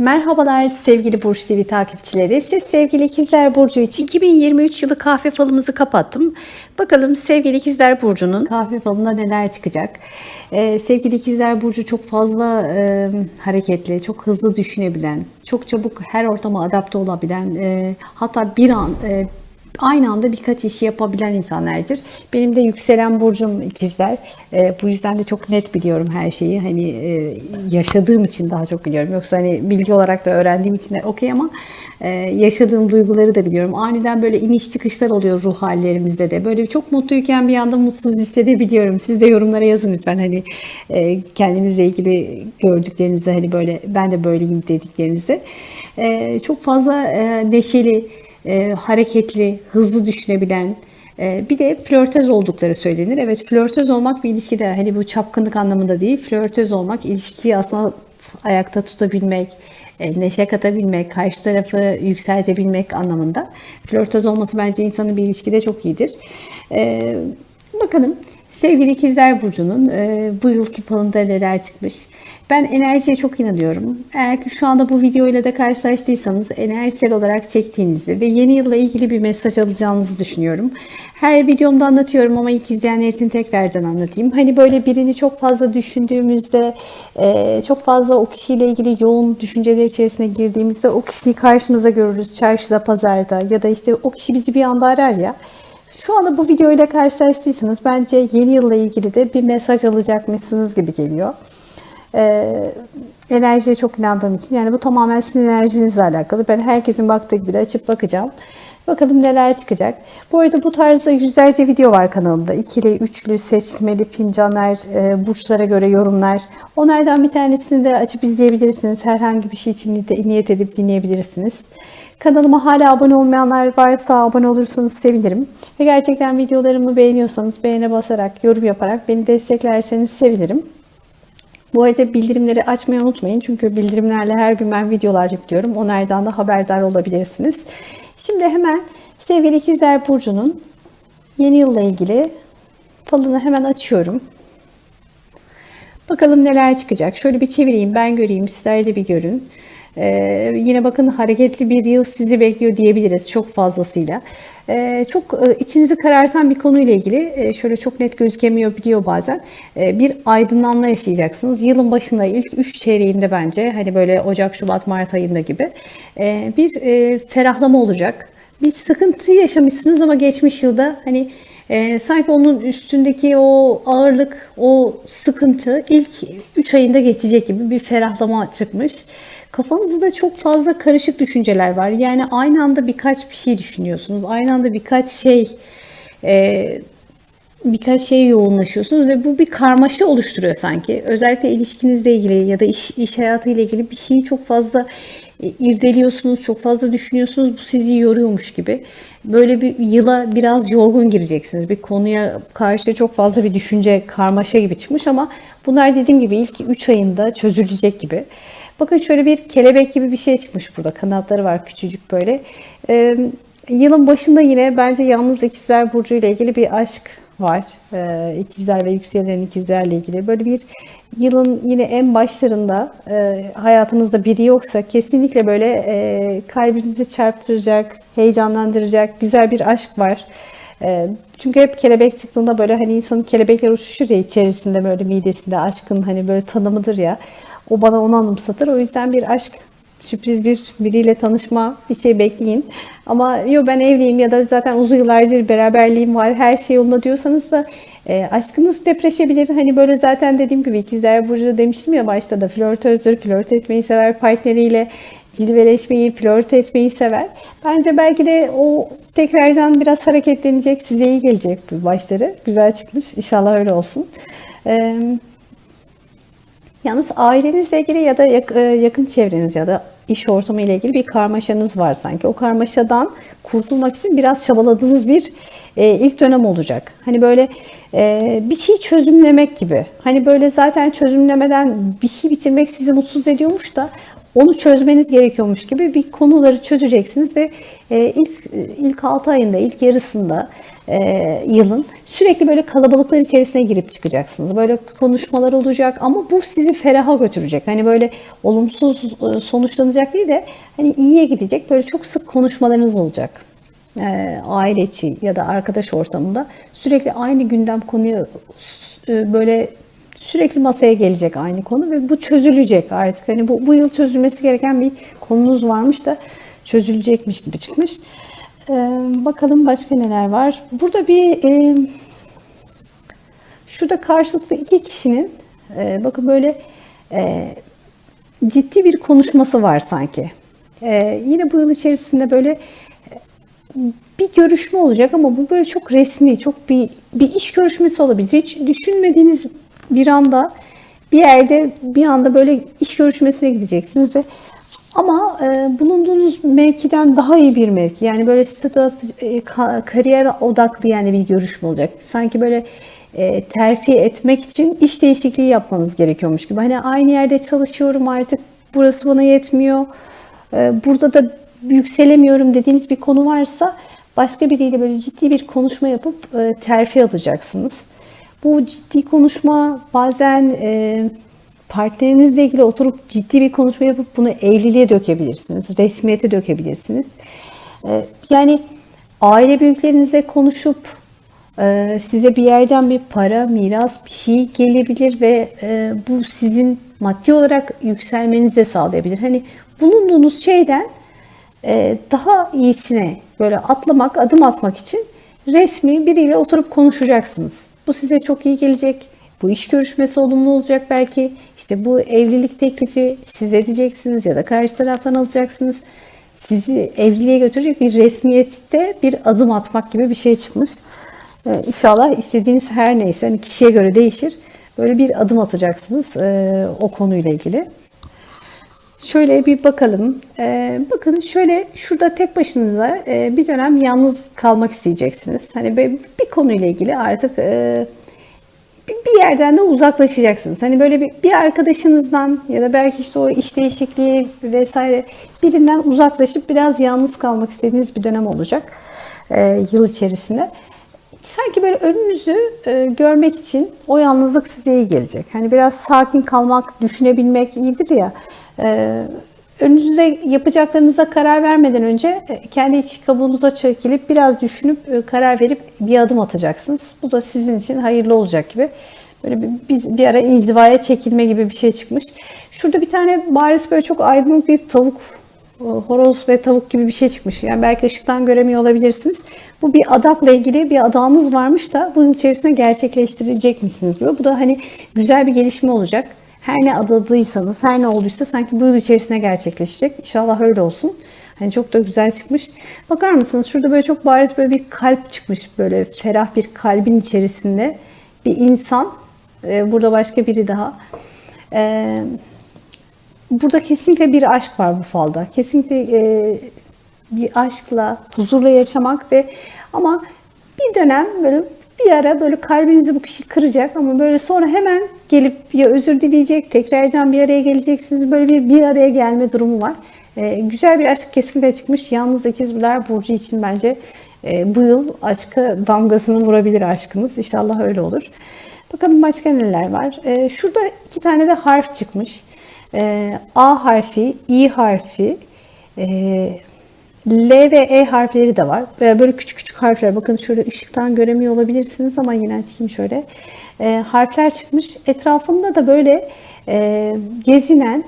Merhabalar sevgili Burç TV takipçileri. Siz sevgili İkizler Burcu için 2023 yılı kahve falımızı kapattım. Bakalım sevgili İkizler Burcu'nun kahve falında neler çıkacak. Ee, sevgili İkizler Burcu çok fazla e, hareketli, çok hızlı düşünebilen, çok çabuk her ortama adapte olabilen, e, hatta bir an e, aynı anda birkaç işi yapabilen insanlardır. Benim de yükselen burcum ikizler. E, bu yüzden de çok net biliyorum her şeyi. Hani e, yaşadığım için daha çok biliyorum. Yoksa hani bilgi olarak da öğrendiğim için de okey ama e, yaşadığım duyguları da biliyorum. Aniden böyle iniş çıkışlar oluyor ruh hallerimizde de. Böyle çok mutluyken bir anda mutsuz hissedebiliyorum. Siz de yorumlara yazın lütfen hani e, kendinizle ilgili gördüklerinizi hani böyle ben de böyleyim dediklerinizi. E, çok fazla e, neşeli e, hareketli, hızlı düşünebilen, e, bir de flörtöz oldukları söylenir. Evet flörtöz olmak bir ilişkide hani bu çapkınlık anlamında değil. Flörtöz olmak ilişkiyi aslında ayakta tutabilmek, e, neşe katabilmek, karşı tarafı yükseltebilmek anlamında. Flörtöz olması bence insanın bir ilişkide çok iyidir. E, bakalım sevgili ikizler Burcu'nun e, bu yılki falında neler çıkmış. Ben enerjiye çok inanıyorum. Eğer ki şu anda bu video ile de karşılaştıysanız enerjisel olarak çektiğinizi ve yeni yılla ilgili bir mesaj alacağınızı düşünüyorum. Her videomda anlatıyorum ama ilk izleyenler için tekrardan anlatayım. Hani böyle birini çok fazla düşündüğümüzde, e, çok fazla o kişiyle ilgili yoğun düşünceler içerisine girdiğimizde o kişiyi karşımıza görürüz çarşıda, pazarda ya da işte o kişi bizi bir anda arar ya. Şu anda bu videoyla karşılaştıysanız bence yeni yılla ilgili de bir mesaj alacakmışsınız gibi geliyor e, enerjiye çok inandığım için yani bu tamamen sizin enerjinizle alakalı. Ben herkesin baktığı gibi de açıp bakacağım. Bakalım neler çıkacak. Bu arada bu tarzda yüzlerce video var kanalımda. İkili, üçlü, seçmeli fincanlar, e, burçlara göre yorumlar. Onlardan bir tanesini de açıp izleyebilirsiniz. Herhangi bir şey için niyet edip dinleyebilirsiniz. Kanalıma hala abone olmayanlar varsa abone olursanız sevinirim. Ve gerçekten videolarımı beğeniyorsanız beğene basarak, yorum yaparak beni desteklerseniz sevinirim. Bu arada bildirimleri açmayı unutmayın. Çünkü bildirimlerle her gün ben videolar yüklüyorum. Onlardan da haberdar olabilirsiniz. Şimdi hemen sevgili ikizler Burcu'nun yeni yılla ilgili falını hemen açıyorum. Bakalım neler çıkacak. Şöyle bir çevireyim ben göreyim sizler de bir görün. Ee, yine bakın hareketli bir yıl sizi bekliyor diyebiliriz çok fazlasıyla. Ee, çok e, içinizi karartan bir konuyla ilgili e, şöyle çok net gözükemiyor biliyor bazen. E, bir aydınlanma yaşayacaksınız. Yılın başında ilk 3 çeyreğinde bence hani böyle Ocak, Şubat, Mart ayında gibi e, bir e, ferahlama olacak. Bir sıkıntı yaşamışsınız ama geçmiş yılda hani e, sanki onun üstündeki o ağırlık, o sıkıntı ilk 3 ayında geçecek gibi bir ferahlama çıkmış. Kafanızda çok fazla karışık düşünceler var. Yani aynı anda birkaç bir şey düşünüyorsunuz. Aynı anda birkaç şey e, birkaç şeye yoğunlaşıyorsunuz ve bu bir karmaşa oluşturuyor sanki. Özellikle ilişkinizle ilgili ya da iş, iş hayatıyla ilgili bir şeyi çok fazla irdeliyorsunuz, çok fazla düşünüyorsunuz. Bu sizi yoruyormuş gibi. Böyle bir yıla biraz yorgun gireceksiniz. Bir konuya karşı çok fazla bir düşünce karmaşa gibi çıkmış ama bunlar dediğim gibi ilk 3 ayında çözülecek gibi. Bakın şöyle bir kelebek gibi bir şey çıkmış burada. Kanatları var küçücük böyle. Ee, yılın başında yine bence yalnız ikizler burcu ile ilgili bir aşk var. Ee, ikizler ve yükselen ikizlerle ilgili. Böyle bir yılın yine en başlarında e, hayatınızda biri yoksa kesinlikle böyle e, kalbinizi çarptıracak, heyecanlandıracak güzel bir aşk var. E, çünkü hep kelebek çıktığında böyle hani insanın kelebekler uçuşur ya içerisinde böyle midesinde aşkın hani böyle tanımıdır ya. O bana onu anımsatır. O yüzden bir aşk sürpriz bir biriyle tanışma bir şey bekleyin. Ama yo ben evliyim ya da zaten uzun yıllardır beraberliğim var her şey yolunda diyorsanız da e, aşkınız depreşebilir. Hani böyle zaten dediğim gibi ikizler burcu demiştim ya başta da flörtözdür, flört etmeyi sever, partneriyle cilveleşmeyi, flört etmeyi sever. Bence belki de o tekrardan biraz hareketlenecek, size iyi gelecek bu başları. Güzel çıkmış. İnşallah öyle olsun. Eee Yalnız ailenizle ilgili ya da e, yakın çevreniz ya da iş ortamı ile ilgili bir karmaşanız var sanki. O karmaşadan kurtulmak için biraz çabaladığınız bir e, ilk dönem olacak. Hani böyle e, bir şey çözümlemek gibi. Hani böyle zaten çözümlemeden bir şey bitirmek sizi mutsuz ediyormuş da onu çözmeniz gerekiyormuş gibi bir konuları çözeceksiniz ve e, ilk ilk 6 ayında, ilk yarısında e, yılın sürekli böyle kalabalıklar içerisine girip çıkacaksınız. Böyle konuşmalar olacak ama bu sizi feraha götürecek. Hani böyle olumsuz e, sonuçlanacak değil de hani iyiye gidecek. Böyle çok sık konuşmalarınız olacak. Aile içi ya da arkadaş ortamında sürekli aynı gündem konuyu böyle sürekli masaya gelecek aynı konu ve bu çözülecek artık. Hani bu, bu yıl çözülmesi gereken bir konunuz varmış da çözülecekmiş gibi çıkmış. Ee, bakalım başka neler var. Burada bir e, şurada karşılıklı iki kişinin e, bakın böyle e, ciddi bir konuşması var sanki. E, yine bu yıl içerisinde böyle bir görüşme olacak ama bu böyle çok resmi, çok bir bir iş görüşmesi olabilir. Hiç düşünmediğiniz bir anda bir yerde bir anda böyle iş görüşmesine gideceksiniz ve ama e, bulunduğunuz mevkiden daha iyi bir mevki. Yani böyle statüs, e, ka, kariyer odaklı yani bir görüşme olacak. Sanki böyle e, terfi etmek için iş değişikliği yapmanız gerekiyormuş gibi. Hani aynı yerde çalışıyorum artık burası bana yetmiyor. E, burada da yükselemiyorum dediğiniz bir konu varsa başka biriyle böyle ciddi bir konuşma yapıp e, terfi alacaksınız. Bu ciddi konuşma bazen e, partnerinizle ilgili oturup ciddi bir konuşma yapıp bunu evliliğe dökebilirsiniz, resmiyete dökebilirsiniz. E, yani aile büyüklerinizle konuşup e, size bir yerden bir para, miras bir şey gelebilir ve e, bu sizin maddi olarak yükselmenize sağlayabilir. Hani bulunduğunuz şeyden e, daha iyisine böyle atlamak, adım atmak için resmi biriyle oturup konuşacaksınız. Bu size çok iyi gelecek. Bu iş görüşmesi olumlu olacak belki. İşte bu evlilik teklifi siz edeceksiniz ya da karşı taraftan alacaksınız. Sizi evliliğe götürecek bir resmiyette bir adım atmak gibi bir şey çıkmış. Ee, inşallah istediğiniz her neyse hani kişiye göre değişir. Böyle bir adım atacaksınız e, o konuyla ilgili. Şöyle bir bakalım. Ee, bakın şöyle şurada tek başınıza e, bir dönem yalnız kalmak isteyeceksiniz. Hani bir, bir konuyla ilgili artık e, bir, yerden de uzaklaşacaksınız. Hani böyle bir, bir arkadaşınızdan ya da belki işte o iş değişikliği vesaire birinden uzaklaşıp biraz yalnız kalmak istediğiniz bir dönem olacak e, yıl içerisinde. Sanki böyle önünüzü e, görmek için o yalnızlık size iyi gelecek. Hani biraz sakin kalmak, düşünebilmek iyidir ya. Ee, önünüzde yapacaklarınıza karar vermeden önce e, kendi iç kabuğunuza çekilip biraz düşünüp e, karar verip bir adım atacaksınız. Bu da sizin için hayırlı olacak gibi. Böyle bir, bir, bir ara inzivaya çekilme gibi bir şey çıkmış. Şurada bir tane bariz böyle çok aydınlık bir tavuk e, horoz ve tavuk gibi bir şey çıkmış. Yani belki ışıktan göremiyor olabilirsiniz. Bu bir adakla ilgili bir adağınız varmış da bunun içerisinde gerçekleştirecek misiniz diyor. Bu da hani güzel bir gelişme olacak. Her ne adadıysanız, her ne olduysa sanki bu yıl içerisinde gerçekleşecek. İnşallah öyle olsun. Hani çok da güzel çıkmış. Bakar mısınız? Şurada böyle çok bariz böyle bir kalp çıkmış. Böyle ferah bir kalbin içerisinde bir insan. Ee, burada başka biri daha. Ee, burada kesinlikle bir aşk var bu falda. Kesinlikle e, bir aşkla, huzurla yaşamak ve ama bir dönem böyle bir ara böyle kalbinizi bu kişi kıracak ama böyle sonra hemen gelip ya özür dileyecek, tekrardan bir araya geleceksiniz. Böyle bir bir araya gelme durumu var. Ee, güzel bir aşk kesinlikle çıkmış. Yalnız ikizler Burcu için bence e, bu yıl aşka damgasını vurabilir aşkınız. İnşallah öyle olur. Bakalım başka neler var. Ee, şurada iki tane de harf çıkmış. Ee, A harfi, İ harfi, e, L ve E harfleri de var. Böyle küçük küçük harfler. Bakın şöyle ışıktan göremiyor olabilirsiniz ama yine açayım şöyle. E, harfler çıkmış. Etrafında da böyle e, gezinen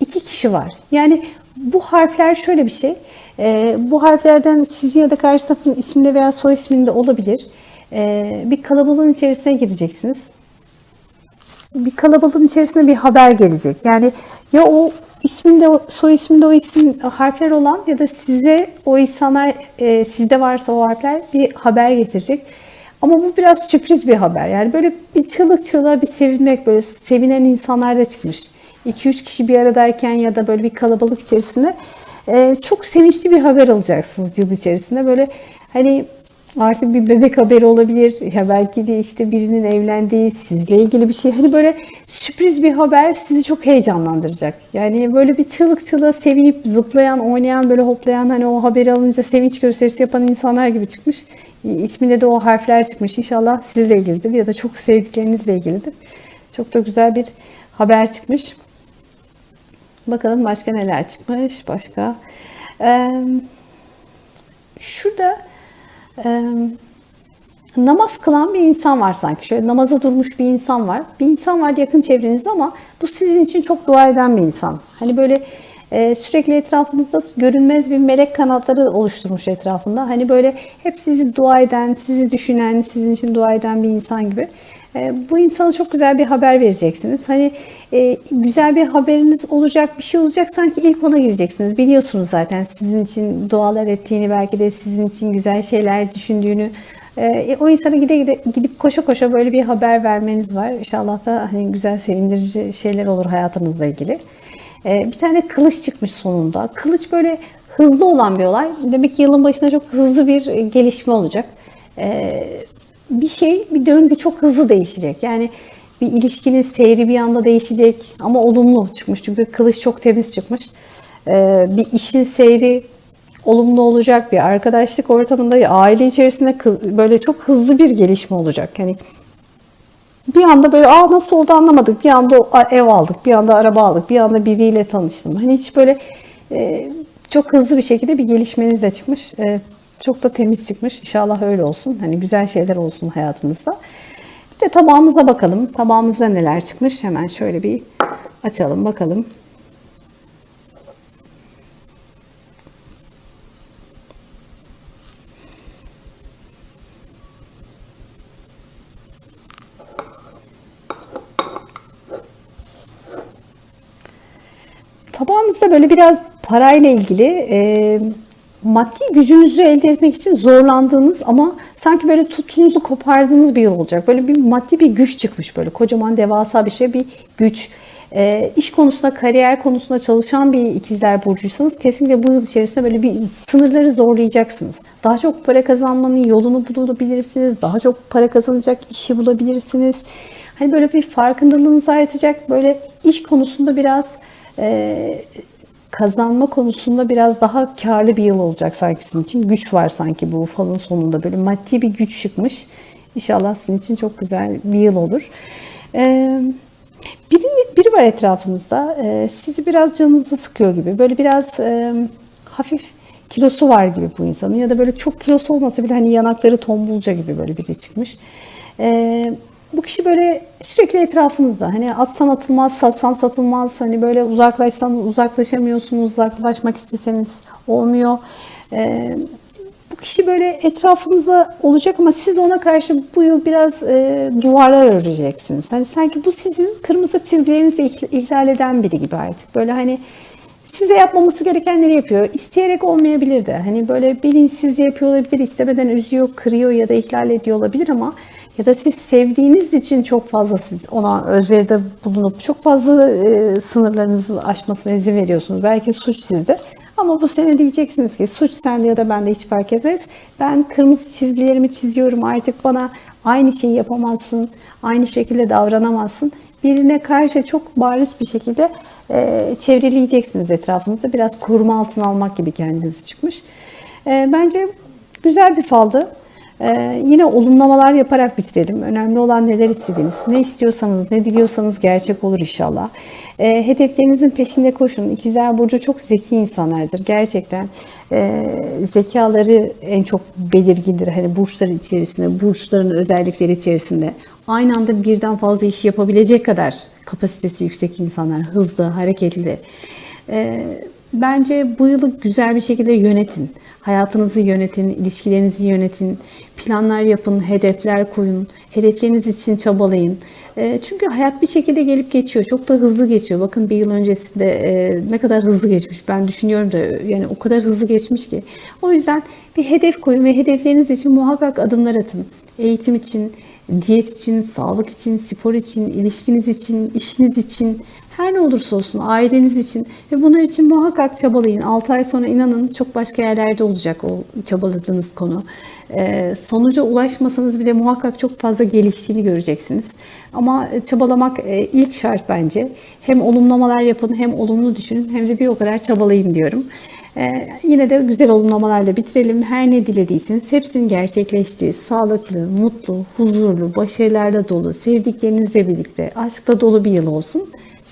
iki kişi var. Yani bu harfler şöyle bir şey. E, bu harflerden sizin ya da karşı tarafın isminde veya soy isminde olabilir. E, bir kalabalığın içerisine gireceksiniz bir kalabalığın içerisinde bir haber gelecek. Yani ya o isminde, soy isminde o isim harfler olan ya da size o insanlar e, sizde varsa o harfler bir haber getirecek. Ama bu biraz sürpriz bir haber. Yani böyle bir çığlık çığlığa bir sevinmek, böyle sevinen insanlar da çıkmış. 2-3 kişi bir aradayken ya da böyle bir kalabalık içerisinde e, çok sevinçli bir haber alacaksınız yıl içerisinde. Böyle hani Artık bir bebek haberi olabilir. Ya belki de işte birinin evlendiği, sizle ilgili bir şey. Hani böyle sürpriz bir haber sizi çok heyecanlandıracak. Yani böyle bir çığlık çığlığa sevinip zıplayan, oynayan, böyle hoplayan hani o haberi alınca sevinç gösterisi yapan insanlar gibi çıkmış. İsminde de o harfler çıkmış. İnşallah sizle ilgilidir ya da çok sevdiklerinizle ilgilidir. Çok da güzel bir haber çıkmış. Bakalım başka neler çıkmış. Başka. Ee, şurada e, namaz kılan bir insan var sanki. Şöyle namaza durmuş bir insan var. Bir insan var yakın çevrenizde ama bu sizin için çok dua eden bir insan. Hani böyle e, sürekli etrafınızda görünmez bir melek kanatları oluşturmuş etrafında. Hani böyle hep sizi dua eden, sizi düşünen, sizin için dua eden bir insan gibi. E, bu insana çok güzel bir haber vereceksiniz. Hani e, güzel bir haberiniz olacak, bir şey olacak sanki ilk ona gideceksiniz. Biliyorsunuz zaten sizin için dualar ettiğini, belki de sizin için güzel şeyler düşündüğünü. E, o insana gide gide gidip koşa koşa böyle bir haber vermeniz var. İnşallah da hani güzel sevindirici şeyler olur hayatınızla ilgili. E, bir tane kılıç çıkmış sonunda. Kılıç böyle hızlı olan bir olay. Demek ki yılın başında çok hızlı bir gelişme olacak. E, bir şey, bir döngü çok hızlı değişecek. Yani bir ilişkinin seyri bir anda değişecek ama olumlu çıkmış. Çünkü kılıç çok temiz çıkmış. Ee, bir işin seyri olumlu olacak. Bir arkadaşlık ortamında, aile içerisinde böyle çok hızlı bir gelişme olacak. Yani bir anda böyle aa nasıl oldu anlamadık. Bir anda ev aldık, bir anda araba aldık, bir anda biriyle tanıştım. Hani hiç böyle e, çok hızlı bir şekilde bir gelişmeniz de çıkmış. E, çok da temiz çıkmış. İnşallah öyle olsun. Hani güzel şeyler olsun hayatınızda. Bir de tabağımıza bakalım. Tabağımızda neler çıkmış. Hemen şöyle bir açalım bakalım. Tabağınızda böyle biraz parayla ilgili e, maddi gücünüzü elde etmek için zorlandığınız ama sanki böyle tutunuzu kopardığınız bir yıl olacak. Böyle bir maddi bir güç çıkmış böyle kocaman devasa bir şey bir güç. E, iş konusunda, kariyer konusunda çalışan bir ikizler burcuysanız kesinlikle bu yıl içerisinde böyle bir sınırları zorlayacaksınız. Daha çok para kazanmanın yolunu bulabilirsiniz. Daha çok para kazanacak işi bulabilirsiniz. Hani böyle bir farkındalığınız artacak. Böyle iş konusunda biraz e, kazanma konusunda biraz daha karlı bir yıl olacak sanki sizin için. Güç var sanki bu falın sonunda böyle maddi bir güç çıkmış. İnşallah sizin için çok güzel bir yıl olur. Ee, biri, biri var etrafınızda e, sizi biraz canınızı sıkıyor gibi. Böyle biraz e, hafif kilosu var gibi bu insanın ya da böyle çok kilosu olmasa bile hani yanakları tombulca gibi böyle biri çıkmış. Ee, bu kişi böyle sürekli etrafınızda. Hani atsan atılmaz, satsan satılmaz. Hani böyle uzaklaşsan uzaklaşamıyorsunuz. Uzaklaşmak isteseniz olmuyor. Ee, bu kişi böyle etrafınızda olacak ama siz ona karşı bu yıl biraz e, duvarlar öreceksiniz. Hani sanki bu sizin kırmızı çizgilerinizi ihlal eden biri gibi artık. Böyle hani size yapmaması gerekenleri yapıyor. İsteyerek olmayabilir de. Hani böyle bilinçsizce yapıyor olabilir, istemeden üzüyor, kırıyor ya da ihlal ediyor olabilir ama ya da siz sevdiğiniz için çok fazla siz ona özveride bulunup çok fazla e, sınırlarınızı aşmasına izin veriyorsunuz. Belki suç sizde. Ama bu sene diyeceksiniz ki suç sende ya da bende hiç fark etmez. Ben kırmızı çizgilerimi çiziyorum artık bana aynı şeyi yapamazsın, aynı şekilde davranamazsın. Birine karşı çok bariz bir şekilde e, çevreleyeceksiniz etrafınızda. Biraz koruma altına almak gibi kendinizi çıkmış. E, bence güzel bir faldı. Ee, yine olumlamalar yaparak bitirelim. Önemli olan neler istediğiniz, ne istiyorsanız, ne diliyorsanız gerçek olur inşallah. Ee, hedeflerinizin peşinde koşun. İkizler Burcu çok zeki insanlardır. Gerçekten e, zekaları en çok belirgindir. Hani burçların içerisinde, burçların özellikleri içerisinde. Aynı anda birden fazla iş yapabilecek kadar kapasitesi yüksek insanlar. Hızlı, hareketli. Ee, bence bu yılı güzel bir şekilde yönetin. Hayatınızı yönetin, ilişkilerinizi yönetin, planlar yapın, hedefler koyun, hedefleriniz için çabalayın. E, çünkü hayat bir şekilde gelip geçiyor. Çok da hızlı geçiyor. Bakın bir yıl öncesinde e, ne kadar hızlı geçmiş. Ben düşünüyorum da yani o kadar hızlı geçmiş ki. O yüzden bir hedef koyun ve hedefleriniz için muhakkak adımlar atın. Eğitim için, diyet için, sağlık için, spor için, ilişkiniz için, işiniz için Her ne olursa olsun aileniz için ve bunlar için muhakkak çabalayın. 6 ay sonra inanın çok başka yerlerde olacak o çabaladığınız konu. Ee, sonuca ulaşmasanız bile muhakkak çok fazla geliştiğini göreceksiniz. Ama çabalamak e, ilk şart bence. Hem olumlamalar yapın hem olumlu düşünün hem de bir o kadar çabalayın diyorum. Ee, yine de güzel olumlamalarla bitirelim. Her ne dilediyseniz hepsinin gerçekleştiği, sağlıklı, mutlu, huzurlu, başarılarla dolu, sevdiklerinizle birlikte, aşkla dolu bir yıl olsun.